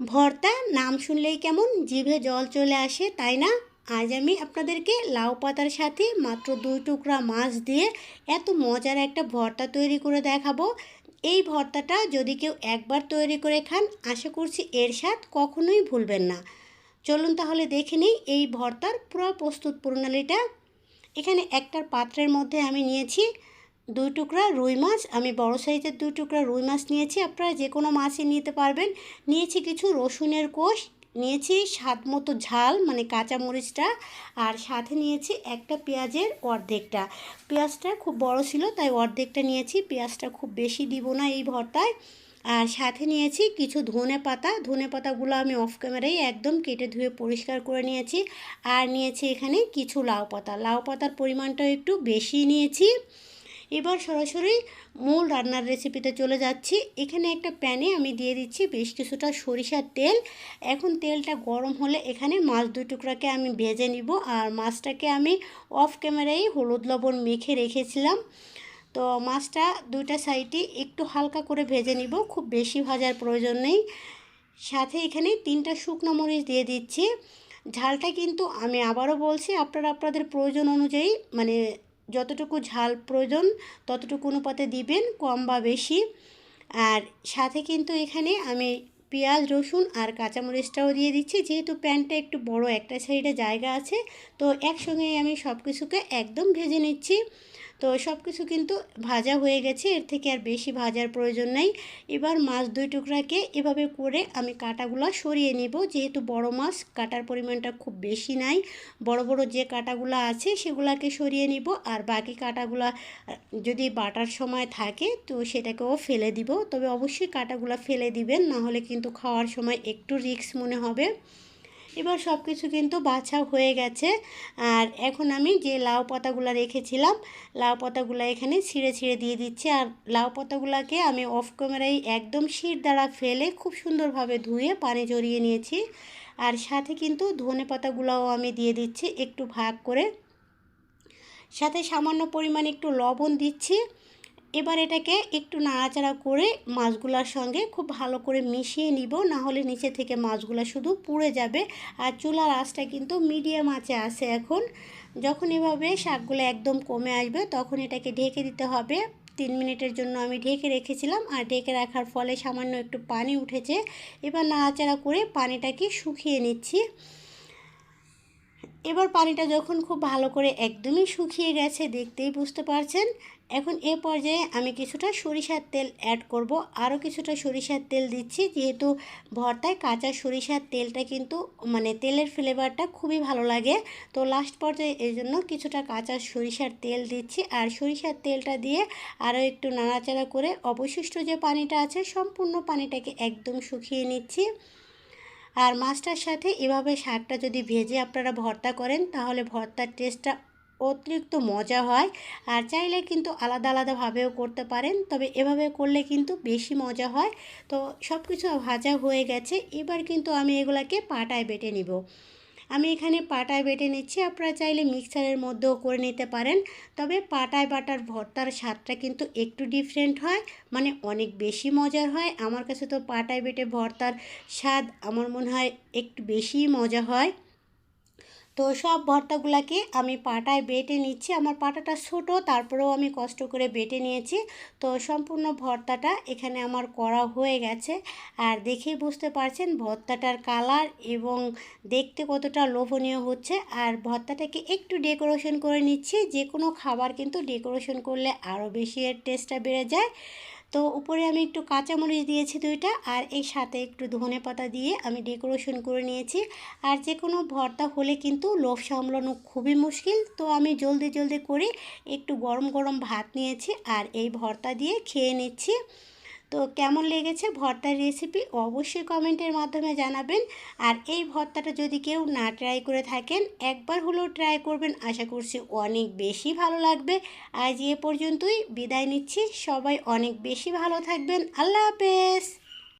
ভর্তা, নাম শুনলেই কেমন? জিভে জল চলে আসে, তাই না? আজ আমি আপনাদেরকে লাউ পাতার সাথে মাত্র দুই টুকরা মাছ দিয়ে এত মজার একটা ভর্তা তৈরি করে দেখাবো। এই ভর্তাটা যদি কেউ একবার তৈরি করে খান, আশা করছি এর স্বাদ কখনোই ভুলবেন না। চলুন তাহলে দেখে নিই এই ভর্তার পুরো প্রস্তুত প্রণালীটা এখানে একটার পাত্রের মধ্যে আমি নিয়েছি দুই টুকরা রুই মাছ, আমি বড় সাইজের দুই টুকরা রুই মাছ নিয়েছি, আপনারা যে কোনো মাছই নিতে পারবেন। নিয়েছি কিছু রসুনের কোষ, নিয়েছি স্বাদ মতো ঝাল মানে কাঁচা মরিচটা, আর সাথে নিয়েছি একটা পেঁয়াজের অর্ধেকটা। পেঁয়াজটা খুব বড় ছিল, তাই অর্ধেকটা নিয়েছি, পেঁয়াজটা খুব বেশি দিব না এই ভর্তায়। আর সাথে নিয়েছি কিছু ধনে পাতা, ধনে পাতাগুলো আমি অফ ক্যামেরায় একদম কেটে ধুয়ে পরিষ্কার করে নিয়েছি। আর নিয়েছি এখানে কিছু লাউ পাতা, লাউ পাতার পরিমাণটাও একটু বেশি নিয়েছি। এবার সরাসরি মূল রান্নার রেসিপিতে চলে যাচ্ছি। এখানে একটা প্যানে আমি দিয়ে দিচ্ছি বেশ কিছুটা সরিষার তেল। এখন তেলটা গরম হলে এখানে মাছ দুই টুকরাকে আমি ভেজে নিব আর মাছটাকে আমি অফ ক্যামেরায় হলুদ লবণ মেখে রেখেছিলাম। তো মাছটা দুইটা সাইডে একটু হালকা করে ভেজে নিব, খুব বেশি ভাজার প্রয়োজন নেই। সাথে এখানে তিনটা শুকনো মরিচ দিয়ে দিচ্ছি। ঝালটা কিন্তু আমি আবারও বলছি, আপনারা আপনাদের প্রয়োজন অনুযায়ী মানে যতটুকু ঝাল প্রয়োজন, ততটুকু অনুপাতে দিবেন, কম বা বেশি। আর সাথে কিন্তু এখানে আমি পেঁয়াজ, রসুন আর কাঁচামরিচটাও দিয়ে দিচ্ছি। যেহেতু প্যানটা একটু বড়, একটা সাইডে জায়গা আছে, তো একসঙ্গেই আমি সব কিছুকে একদম ভেজে নিচ্ছি। তো সব কিছু কিন্তু ভাজা হয়ে গেছে, এর থেকে আর বেশি ভাজার প্রয়োজন নাই। এবার মাছ দুই টুকরাকে এভাবে করে আমি কাটাগুলো সরিয়ে নিব। যেহেতু বড় মাছ, কাটার পরিমাণটা খুব বেশি নাই। বড় বড় যে কাটাগুলো আছে, সেগুলাকে সরিয়ে নিব। আর বাকি কাটাগুলা, যদি বাটার সময় থাকে, তো সেটাকেও ফেলে দিব। তবে অবশ্যই কাটাগুলো ফেলে দিবেন, না হলে কিন্তু খাওয়ার সময় একটু রিক্স মনে হবে। এবার সব কিছু কিন্তু বাছা হয়ে গেছে। আর এখন আমি যে লাউ পাতাগুলো রেখেছিলাম, লাউ পাতাগুলো এখানে ছিঁড়ে ছিঁড়ে দিয়ে দিচ্ছি। আর লাউ পাতাগুলোকে আমি অফ ক্যামেরায় একদম শির দ্বারা ফেলে খুব সুন্দরভাবে ধুয়ে পানি জড়িয়ে নিয়েছি। আর সাথে কিন্তু ধনে পাতাগুলোও আমি দিয়ে দিচ্ছি একটু ভাগ করে। সাথে সামান্য পরিমাণে একটু লবণ দিচ্ছি। এবার এটাকে একটু নাড়াচাড়া করে মাছগুলোর সঙ্গে খুব ভালো করে মিশিয়ে নিব, না হলে নিচে থেকে মাছগুলো শুধু পুড়ে যাবে। আর চুলার আঁচটা কিন্তু মিডিয়াম আঁচে আছে এখন। যখন এভাবে শাকগুলো একদম কমে আসবে, তখন এটাকে ঢেকে দিতে হবে। তিন মিনিটের জন্য আমি ঢেকে রেখেছিলাম, আর ঢেকে রাখার ফলে সামান্য একটু পানি উঠেছে। এবার নাড়াচাড়া করে পানিটাকে শুকিয়ে নিচ্ছি। এবার পানিটা যখন খুব ভালো করে একদমই শুকিয়ে গেছে, দেখতেই বুঝতে পারছেন। এখন এ পর্যায়ে আমি কিছুটা সরিষার তেল অ্যাড করব। আরও কিছুটা সরিষার তেল দিচ্ছি, যেহেতু ভর্তায় কাঁচা সরিষার তেলটা কিন্তু মানে তেলের ফ্লেভারটা খুবই ভালো লাগে। তো লাস্ট পর্যায়ে এই জন্য কিছুটা কাঁচা সরিষার তেল দিচ্ছি। আর সরিষার তেলটা দিয়ে আরও একটু নাড়াচাড়া করে অবশিষ্ট যে পানিটা আছে, সম্পূর্ণ পানিটাকে একদম শুকিয়ে নিচ্ছি। আর মাছটার সাথে এভাবে শাকটা যদি ভেজে আপনারা ভর্তা করেন, তাহলে ভর্তার টেস্টটা অতিরিক্ত মজা হয়। আর চাইলে কিন্তু আলাদা আলাদাভাবেও করতে পারেন, তবে এভাবে করলে কিন্তু বেশি মজা হয়। তো সব কিছু ভাজা হয়ে গেছে, এবার কিন্তু আমি এগুলাকে পাটায় বেটে নিব। আমি এখানে পাটায় বেটে নিচ্ছি। আপনারা চাইলে মিক্সারের মধ্যেও করে নিতে পারেন। তবে পাটায় বাটার ভর্তার স্বাদটা কিন্তু একটু ডিফারেন্ট হয় মানে অনেক বেশি মজার হয়। আমার কাছে তো পাটায় বেটে ভর্তার স্বাদ আমার মনে হয় একটু বেশি মজা হয়। তো সব ভর্তাগুলোকে আমি পাটায় বেটে নিচ্ছি। আমার পাটাটা ছোট, তারপরেও আমি কষ্ট করে বেটে নিয়েছি। তো সম্পূর্ণ ভর্তাটা এখানে আমার করা হয়ে গেছে। আর দেখেই বুঝতে পারছেন ভর্তাটার কালার এবং দেখতে কতটা লোভনীয় হচ্ছে। আর ভর্তাটাকে একটু ডেকোরেশন করে নিচ্ছি। যে কোনো খাবার কিন্তু ডেকোরেশন করলে আরও বেশি এর টেস্টটা বেড়ে যায়। তো উপরে আমি একটু কাঁচামরিচ দিয়েছি দুইটা, আর এই সাথে একটু ধনে পাতা দিয়ে আমি ডেকোরেশন করে নিয়েছি। আর যে কোনো ভর্তা হলে কিন্তু লোভ সামলানো খুবই মুশকিল, তো আমি জলদি জলদি করে একটু গরম গরম ভাত নিয়েছি, আর এই ভর্তা দিয়ে খেয়ে নিচ্ছি। তো কেমন লেগেছে ভর্তার রেসিপি অবশ্যই কমেন্টের মাধ্যমে জানাবেন। আর এই ভর্তাটা যদি কেউ না ট্রাই করে থাকেন, একবার হলেও ট্রাই করবেন। আশা করছি অনেক বেশি ভালো লাগবে। আজ এ পর্যন্তই। বিদায় নিচ্ছি। সবাই অনেক বেশি ভালো থাকবেন। আল্লাহ হাফেজ।